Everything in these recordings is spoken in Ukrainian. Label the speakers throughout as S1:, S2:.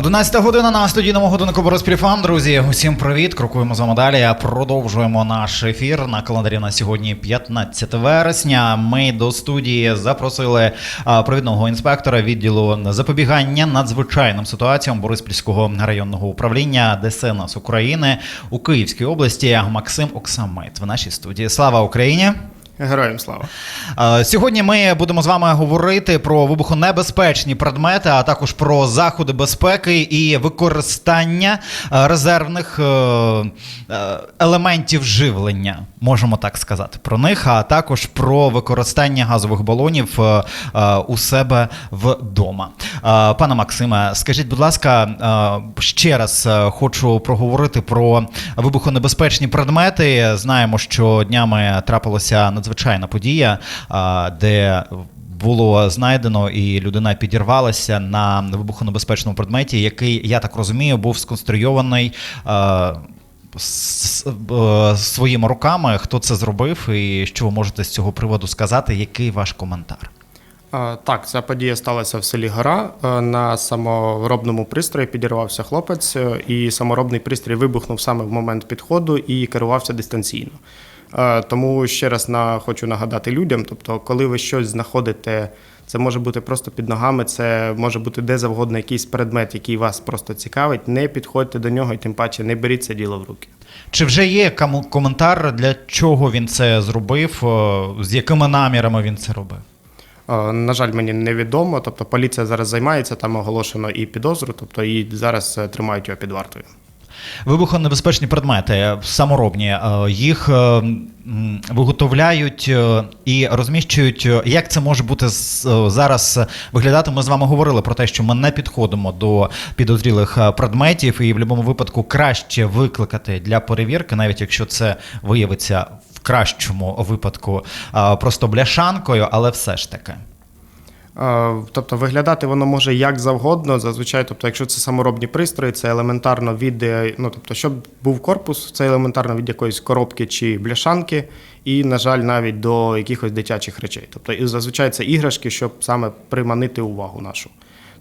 S1: 11 година на студійному годиннику Борис Друзі, усім привіт. Крокуємо з вами далі. Продовжуємо наш ефір на календарі на сьогодні 15 вересня. Ми до студії запросили провідного інспектора відділу запобігання надзвичайним ситуаціям Бориспільського районного управління ДСНС України у Київській області Максим Оксамит в нашій студії. Слава Україні!
S2: Героям слава.
S1: Е, Сьогодні ми будемо з вами говорити про вибухонебезпечні предмети, а також про заходи безпеки і використання е, резервних е, елементів живлення, можемо так сказати, про них, а також про використання газових балонів у себе вдома. Пане Максиме, скажіть, будь ласка, ще раз хочу проговорити про вибухонебезпечні предмети. Знаємо, що днями трапилася надзвичайна подія, де було знайдено і людина підірвалася на вибухонебезпечному предметі, який, я так розумію, був сконструйований. е, Своїми руками, хто це зробив, і що ви можете з цього приводу сказати? Який ваш коментар?
S2: Так, ця подія сталася в селі Гора. Е, На саморобному пристрої підірвався хлопець, е, і саморобний пристрій вибухнув саме в момент підходу і керувався дистанційно. Е, Тому ще раз на, хочу нагадати людям: тобто, коли ви щось знаходите, це може бути просто під ногами, це може бути де завгодно якийсь предмет, який вас просто цікавить. Не підходьте до нього і тим паче не беріть це діло в руки.
S1: Чи вже є кому- коментар, для чого він це зробив, е, з якими намірами він це робив?
S2: Е, На жаль, мені невідомо. Тобто поліція зараз займається, там оголошено і підозру, тобто і зараз тримають його під вартою.
S1: Вибухонебезпечні предмети саморобні, е, їх е, виготовляють е, і розміщують. Як це може бути зараз виглядати? Ми з вами говорили про те, що ми не підходимо до підозрілих предметів, і в будь-якому випадку краще викликати для перевірки, навіть якщо це виявиться в кращому випадку просто бляшанкою, але все ж таки.
S2: Е, Тобто виглядати воно може як завгодно. Зазвичай, тобто, якщо це саморобні пристрої, це елементарно від е, ну тобто, щоб був корпус, це елементарно від якоїсь коробки чи бляшанки, і, на жаль, навіть до якихось дитячих речей. Тобто, і зазвичай це іграшки, щоб саме приманити увагу нашу.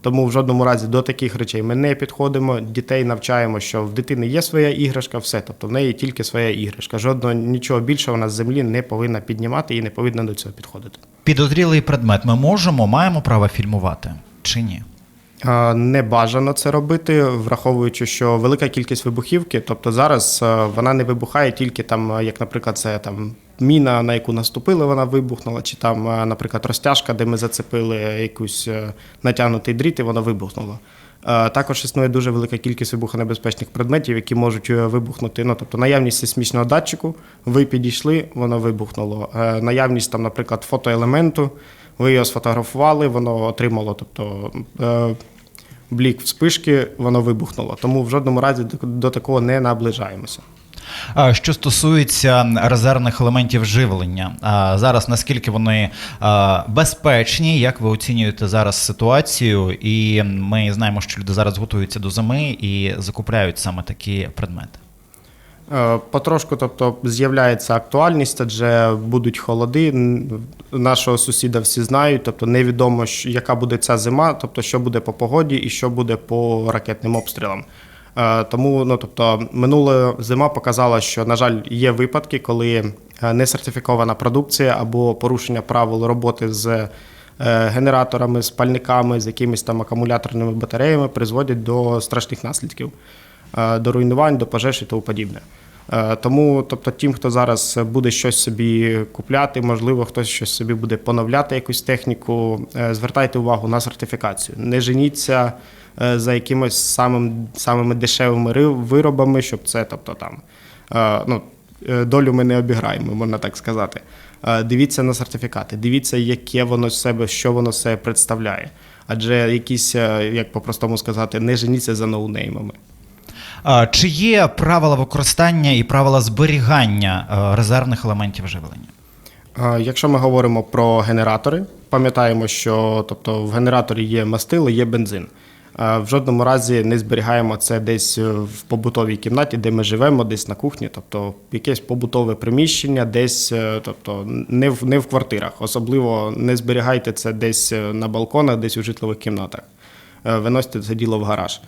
S2: Тому в жодному разі до таких речей ми не підходимо. Дітей навчаємо, що в дитини є своя іграшка, все. Тобто в неї тільки своя іграшка. Жодного нічого більшого вона з землі не повинна піднімати і не повинна до цього підходити.
S1: Підозрілий предмет ми можемо, маємо право фільмувати чи ні?
S2: Не бажано це робити, враховуючи, що велика кількість вибухівки, тобто зараз вона не вибухає тільки там, як, наприклад, це там міна, на яку наступили, вона вибухнула, чи там, е, наприклад, розтяжка, де ми зацепили якусь е, натягнутий дріт, і воно вибухнуло. Е, Також існує дуже велика кількість вибухонебезпечних предметів, які можуть вибухнути. Ну, тобто наявність сейсмічного датчику, ви підійшли, воно вибухнуло. Наявність там, наприклад, фотоелементу, ви його сфотографували, воно отримало, тобто блік вспишки, воно вибухнуло. Тому в жодному разі до такого не наближаємося.
S1: Що стосується резервних елементів живлення, зараз наскільки вони безпечні, як ви оцінюєте зараз ситуацію? І ми знаємо, що люди зараз готуються до зими і закупляють саме такі предмети.
S2: Е, Потрошку, тобто, з'являється актуальність, адже будуть холоди. Нашого сусіда всі знають, тобто невідомо, яка буде ця зима, тобто що буде по погоді і що буде по ракетним обстрілам. Е, Тому, ну тобто, минула зима показала, що, на жаль, є випадки, коли е, несертифікована продукція або порушення правил роботи з е, генераторами, з пальниками, з якимись там акумуляторними батареями призводять до страшних наслідків, до руйнувань, до пожеж і тому подібне. Тому, тобто, тим, хто зараз буде щось собі купляти, можливо, хтось щось собі буде поновляти якусь техніку, звертайте увагу на сертифікацію. Не женіться за якимось самим, самими дешевими виробами, щоб це, тобто там, е, ну, е, долю ми не обіграємо, можна так сказати. Е, Дивіться на сертифікати, дивіться, яке воно з себе, що воно себе представляє. Адже якісь, е, як по-простому сказати, не женіться за ноунеймами.
S1: Чи є правила використання і правила зберігання е, резервних елементів живлення?
S2: Е, Якщо ми говоримо про генератори, пам'ятаємо, що тобто, в генераторі є мастило, є бензин. Е, В жодному разі не зберігаємо це десь е, в побутовій кімнаті, де ми живемо, десь на кухні, тобто якесь побутове приміщення, десь, е, тобто не в, не в квартирах. Особливо не зберігайте це десь на балконах, десь у житлових кімнатах. Е, Виносите це діло в гараж.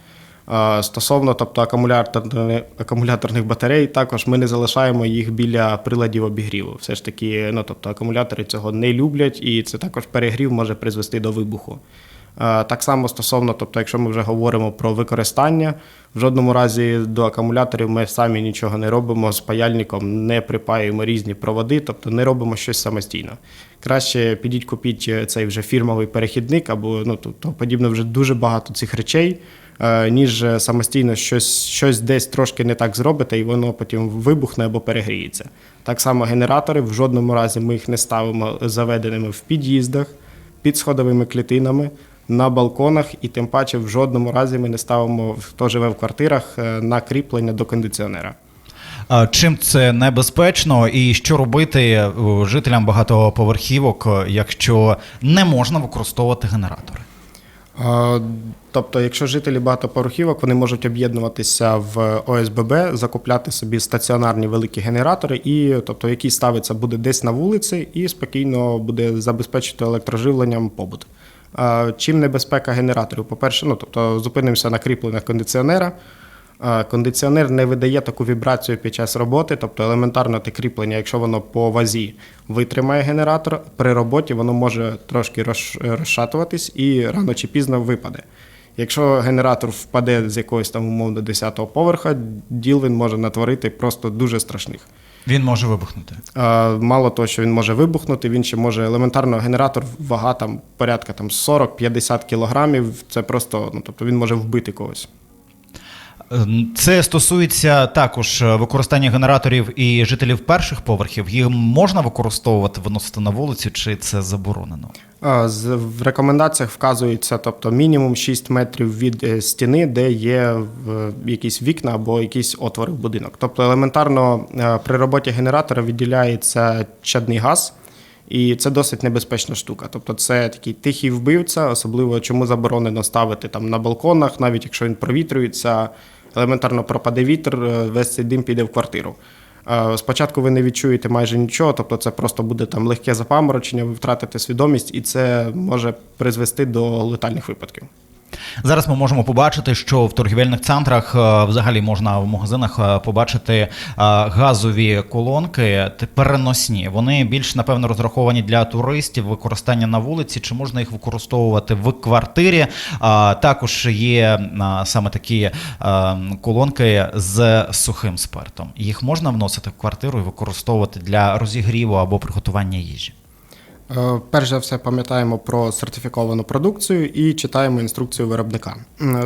S2: Стосовно тобто, акумуляторних, акумуляторних батарей, також ми не залишаємо їх біля приладів обігріву. Все ж таки, ну, тобто, акумулятори цього не люблять, і це також перегрів може призвести до вибуху. Е, Так само стосовно, тобто, якщо ми вже говоримо про використання, в жодному разі до акумуляторів ми самі нічого не робимо з паяльником, не припаюємо різні проводи, тобто не робимо щось самостійно. Краще підіть купіть е, цей вже фірмовий перехідник, або ну тобто подібно вже дуже багато цих речей, е, ніж самостійно щось, щось десь трошки не так зробите, і воно потім вибухне або перегріється. Так само генератори в жодному разі ми їх не ставимо заведеними в під'їздах, під сходовими клітинами, на балконах, і тим паче в жодному разі ми не ставимо, хто живе в квартирах, е, на кріплення до кондиціонера.
S1: А Чим це небезпечно, і що робити е, жителям багатоповерхівок, е, якщо не можна використовувати генератори?
S2: Тобто, якщо жителі багатоповерхівок, вони можуть об'єднуватися в ОСББ, закупляти собі стаціонарні великі генератори, і тобто, який ставиться буде десь на вулиці, і спокійно буде забезпечити електроживленням побут. Чим небезпека генераторів? По-перше, ну тобто зупинимося на кріпленнях кондиціонера. Кондиціонер не видає таку вібрацію під час роботи, тобто елементарно те кріплення, якщо воно по вазі витримає генератор, при роботі воно може трошки розшатуватись і рано чи пізно випаде. Якщо генератор впаде з якогось там умовно 10-го поверха, діл він може натворити просто дуже страшних.
S1: Він може вибухнути.
S2: Е, Мало того, що він може вибухнути, він ще може елементарно генератор вага там порядка там 40-50 кілограмів. Це просто ну тобто він може вбити когось.
S1: Е, Це стосується також е, використання генераторів і жителів перших поверхів. Їх можна використовувати, виносити на вулицю, чи це заборонено?
S2: В рекомендаціях вказується, тобто мінімум 6 метрів від е, стіни, де є якісь вікна або якісь отвори в будинок. Тобто елементарно е, при роботі генератора відділяється чадний газ, і це досить небезпечна штука. Тобто це такий тихий вбивця, особливо чому заборонено ставити там на балконах, навіть якщо він провітрюється, елементарно пропаде вітер, е, весь цей дим піде в квартиру. Е, Спочатку ви не відчуєте майже нічого, тобто це просто буде там легке запаморочення, ви втратите свідомість, і це може призвести до летальних випадків.
S1: Зараз ми можемо побачити, що в торгівельних центрах е, взагалі можна в магазинах е, побачити е, газові колонки переносні. Вони більш напевно розраховані для туристів, використання на вулиці. Чи можна їх використовувати в квартирі? Також є саме такі колонки з сухим спиртом. Їх можна вносити в квартиру і використовувати для розігріву або приготування їжі.
S2: Е, Перш за все пам'ятаємо про сертифіковану продукцію і читаємо інструкцію виробника.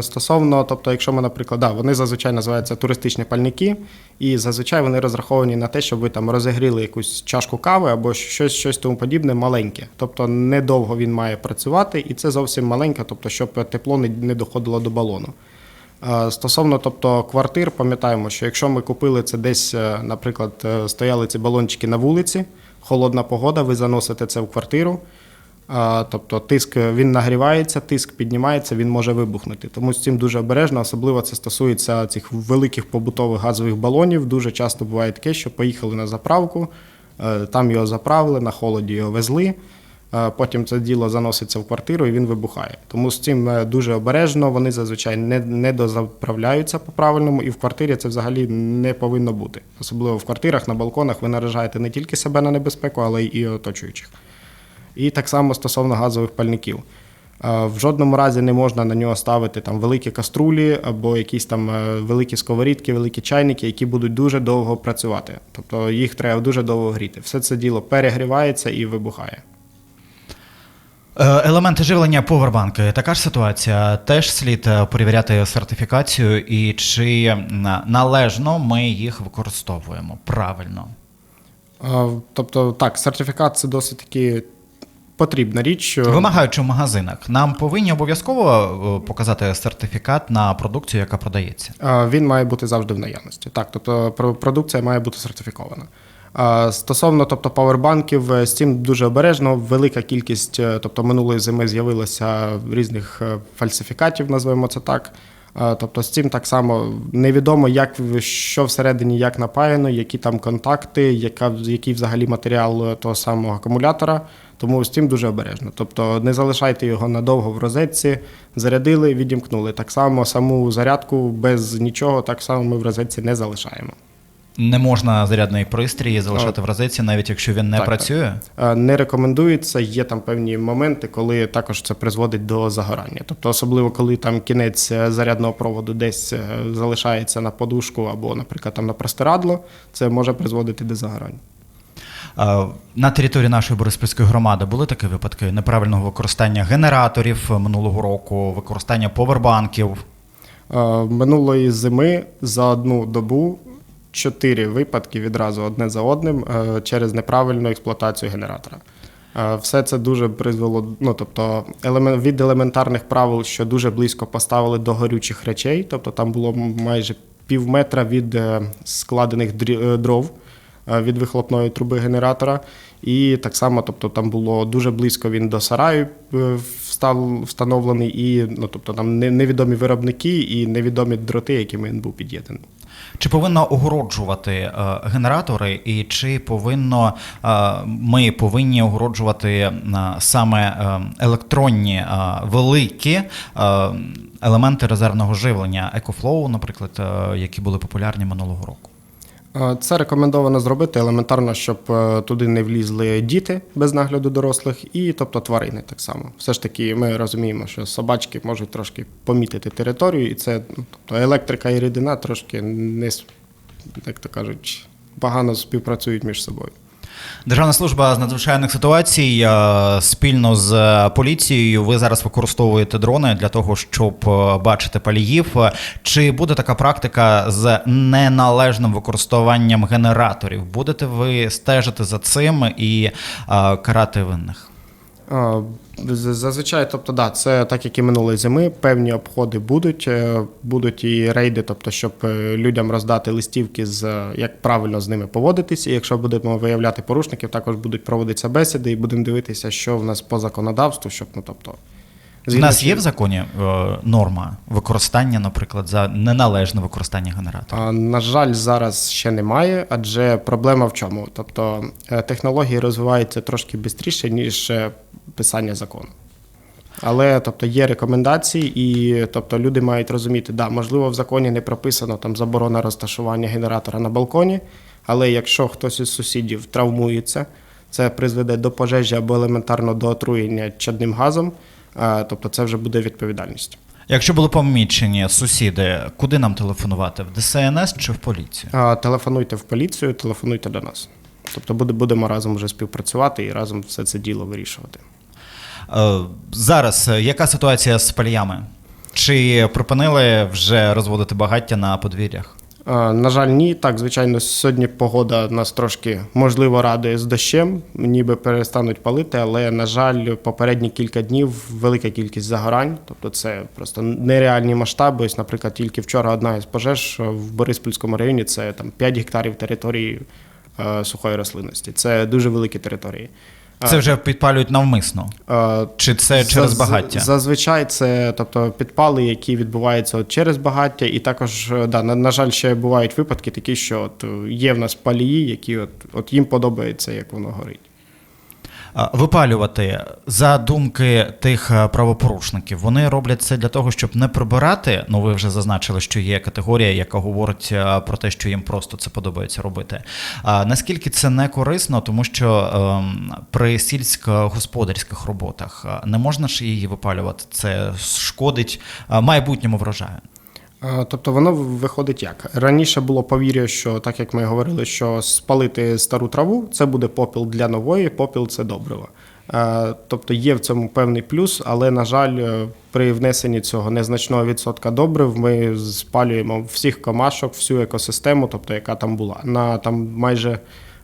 S2: Стосовно, тобто, якщо ми, наприклад, да, вони зазвичай називаються туристичні пальники, і зазвичай вони розраховані на те, щоб ви там розігріли якусь чашку кави або щось, щось тому подібне маленьке. Тобто недовго він має працювати, і це зовсім маленьке, тобто, щоб тепло не- доходило до балону. Е, Стосовно тобто, квартир, пам'ятаємо, що якщо ми купили це десь, е, наприклад, е, стояли ці балончики на вулиці, холодна погода, ви заносите це в квартиру. Тобто тиск він нагрівається, тиск піднімається, він може вибухнути. Тому з цим дуже обережно, особливо це стосується цих великих побутових газових балонів. Дуже часто буває таке, що поїхали на заправку, е, там його заправили, на холоді його везли. Потім це діло заноситься в квартиру і він вибухає. Тому з цим е, дуже обережно. Вони зазвичай не, не дозаправляються по-правильному, і в квартирі це взагалі не повинно бути. Особливо в квартирах, на балконах ви наражаєте не тільки себе на небезпеку, але й оточуючих. І так само стосовно газових пальників. В жодному разі не можна на нього ставити там великі каструлі або якісь там е, великі сковорідки, великі чайники, які будуть дуже довго працювати. Тобто їх треба дуже довго гріти. Все це діло перегрівається і вибухає.
S1: Е, Елементи живлення повербанки. Така ж ситуація. Теж слід е, перевіряти сертифікацію і чи належно ми їх використовуємо правильно.
S2: Е, Тобто, так, сертифікат це досить таки потрібна річ.
S1: Вимагаючи в магазинах, нам повинні обов'язково е, показати сертифікат на продукцію, яка продається.
S2: Е, Він має бути завжди в наявності. Так, тобто про- продукція має бути сертифікована. Стосовно тобто, павербанків, е, з цим дуже обережно. Велика кількість, е, тобто минулої зими з'явилося різних е, фальсифікатів, називаємо це так. Тобто з цим так само невідомо, як що всередині як напаяно, які там контакти, яка, який взагалі матеріал того самого акумулятора. Тому з цим дуже обережно. Тобто не залишайте його надовго в розетці, зарядили, відімкнули. Так само саму зарядку без нічого, так само ми в розетці не залишаємо.
S1: Не можна зарядний пристрій залишати в розетці, навіть якщо він не
S2: так,
S1: працює.
S2: Е, Не рекомендується, є там певні моменти, коли також це призводить до загорання. Тобто, особливо коли там кінець е, зарядного проводу десь е, залишається на подушку або, наприклад, там на простирадло, це може призводити до загорання.
S1: На території нашої Бориспільської громади були такі випадки неправильного використання генераторів минулого року, використання повербанків.
S2: Минулої зими за одну добу чотири випадки відразу одне за одним е, через неправильну експлуатацію генератора. Е, Все це дуже призвело, ну тобто елемен- від елементарних правил, що дуже близько поставили до горючих речей, тобто там було майже пів метра від е, складених дров від вихлопної труби генератора. І так само, тобто там було дуже близько він до сараю встав, встановлений, і ну, тобто там невідомі виробники і невідомі дроти, якими він був під'єднаний.
S1: Чи повинно огороджувати е, генератори, і чи повинно е, ми повинні огороджувати е, саме електронні великі елементи резервного живлення EcoFlow, наприклад, які були популярні минулого року?
S2: Е, Це рекомендовано зробити елементарно, щоб е, туди не влізли діти без нагляду дорослих, і тобто тварини так само. Все ж таки, ми розуміємо, що собачки можуть трошки помітити територію, і це ну, тобто електрика і рідина трошки не як то кажуть, погано співпрацюють між собою.
S1: Державна служба з надзвичайних ситуацій е, спільно з поліцією. Ви зараз використовуєте дрони для того, щоб е, бачити паліїв. Чи буде така практика з неналежним використанням генераторів? Будете ви стежити за цим і е, карати винних?
S2: З- Зазвичай, тобто, да, це так як і минулої зими, певні обходи будуть, е, будуть і рейди, тобто, щоб е, людям роздати листівки з е, як правильно з ними поводитись. І якщо будемо виявляти порушників, також будуть проводитися бесіди, і будемо дивитися, що в нас по законодавству, щоб ну тобто.
S1: У нас є в законі е, норма використання, наприклад, за неналежне використання генератора.
S2: А, На жаль, зараз ще немає, адже проблема в чому? Тобто е, технології розвиваються трошки швидше, ніж е, писання закону. Але тобто, є рекомендації, і тобто, люди мають розуміти, да, можливо, в законі не прописано там заборона розташування генератора на балконі, але якщо хтось із сусідів травмується, це призведе до пожежі або елементарно до отруєння чадним газом, тобто це вже буде відповідальність.
S1: Якщо були помічені сусіди, куди нам телефонувати? В ДСНС чи в поліцію?
S2: Телефонуйте в поліцію, телефонуйте до нас. Тобто будемо разом вже співпрацювати і разом все це діло вирішувати.
S1: Е, Зараз е, яка ситуація з паліями? Чи припинили вже розводити багаття на подвір'ях?
S2: А, На жаль, ні. Так, звичайно, сьогодні погода нас трошки можливо радує з дощем, ніби перестануть палити, але на жаль, попередні кілька днів велика кількість загорань. Тобто це просто нереальні масштаби. Ось, наприклад, тільки вчора одна із пожеж в Бориспільському районі це там 5 гектарів території е, сухої рослинності. Це дуже великі території.
S1: Це вже підпалюють навмисно.
S2: А,
S1: Чи це через багаття?
S2: Зазвичай це тобто підпали, які відбуваються от через багаття, і також е, да, на, на жаль, ще бувають випадки такі, що от е, є в нас палії, які от, от їм подобається, як воно горить.
S1: Випалювати за думки тих е, правопорушників, вони роблять це для того, щоб не прибирати. Ну, ви вже зазначили, що є категорія, яка говорить е, про те, що їм просто це подобається робити. А наскільки це не корисно, тому що ем, при сільськогосподарських роботах е, не можна ж її випалювати. Це шкодить майбутньому врожаю.
S2: Е, Тобто воно виходить як? Раніше було повір'я, що так як ми говорили, що спалити стару траву це буде попіл для нової, попіл це добриво. Е, Тобто є в цьому певний плюс, але, на жаль, е, при внесенні цього незначного відсотка добрив ми спалюємо всіх комашок, всю екосистему, тобто яка там була. На там майже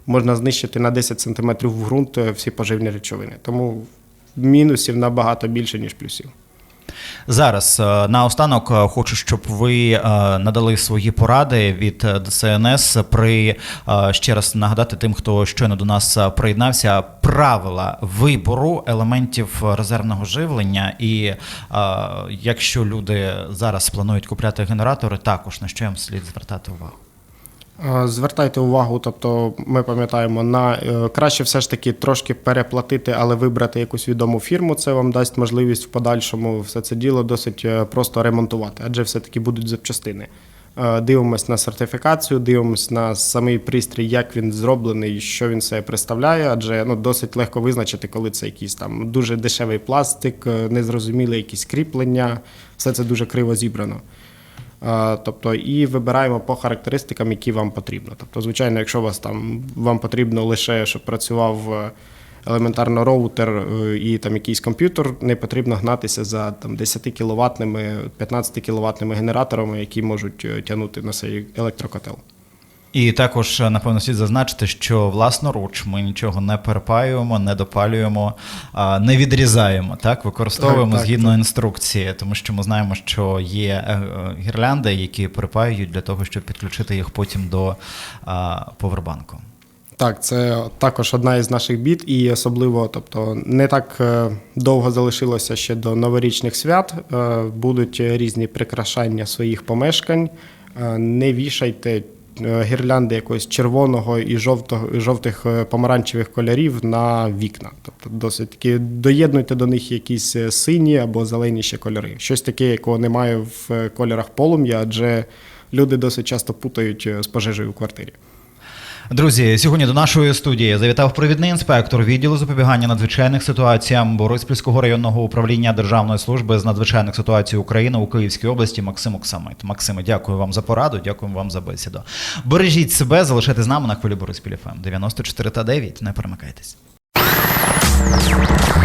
S2: можна знищити на 10 см в ґрунт всі поживні речовини. Тому мінусів набагато більше, ніж плюсів.
S1: Зараз е, наостанок е, хочу, щоб ви е, надали свої поради від ДСНС при ще раз нагадати тим, хто щойно до нас приєднався, правила вибору елементів резервного живлення. І якщо люди зараз планують купляти генератори, також на що їм слід звертати увагу.
S2: Е, Звертайте увагу, тобто ми пам'ятаємо на е, краще все ж таки трошки переплатити, але вибрати якусь відому фірму. Це вам дасть можливість в подальшому все це діло досить е, просто ремонтувати, адже все-таки будуть запчастини. Дивимось на сертифікацію, дивимось на самий пристрій, як він зроблений, що він себе представляє, адже ну, досить легко визначити, коли це якийсь там дуже дешевий пластик, незрозуміле якісь кріплення, все це дуже криво зібрано. Е, Тобто, і вибираємо по характеристикам, які вам потрібно. Тобто, звичайно, якщо вас там вам потрібно лише, щоб працював е, елементарно роутер е, і там якийсь комп'ютер, не потрібно гнатися за там 10 кіловатними, 15 кіловатними генераторами, які можуть тягнути на цей електрокотел.
S1: І також е, напевно слід зазначити, що власноруч ми нічого не перепаюємо, не допалюємо, не відрізаємо, так використовуємо
S2: Так, так,
S1: згідно інструкції, тому що ми знаємо, що є е, е, гірлянди, які перепаюють для того, щоб підключити їх потім до повербанку.
S2: Так, це також одна із наших бід, і особливо, тобто, не так довго залишилося ще до новорічних свят. Будуть різні прикрашання своїх помешкань. Не вішайте гірлянди якогось червоного і жовтого, і жовтих е, помаранчевих кольорів на вікна. Тобто, досить таки доєднуйте до них якісь е, сині або зелені ще кольори. Щось таке, якого немає в е, кольорах полум'я, адже люди досить часто путають е, з пожежею у квартирі.
S1: Друзі, сьогодні до нашої студії завітав провідний інспектор відділу запобігання надзвичайних ситуаціям Бориспільського районного управління Державної служби з надзвичайних ситуацій України у Київській області Максим Оксамит. Максиме, дякую вам за пораду, дякую вам за бесіду. Бережіть себе, залишайте з нами на хвилі Бориспіль ФМ 94 та 9. Не перемикайтесь.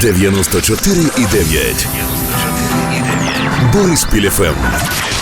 S3: 94,9. Бориспіль ФМ.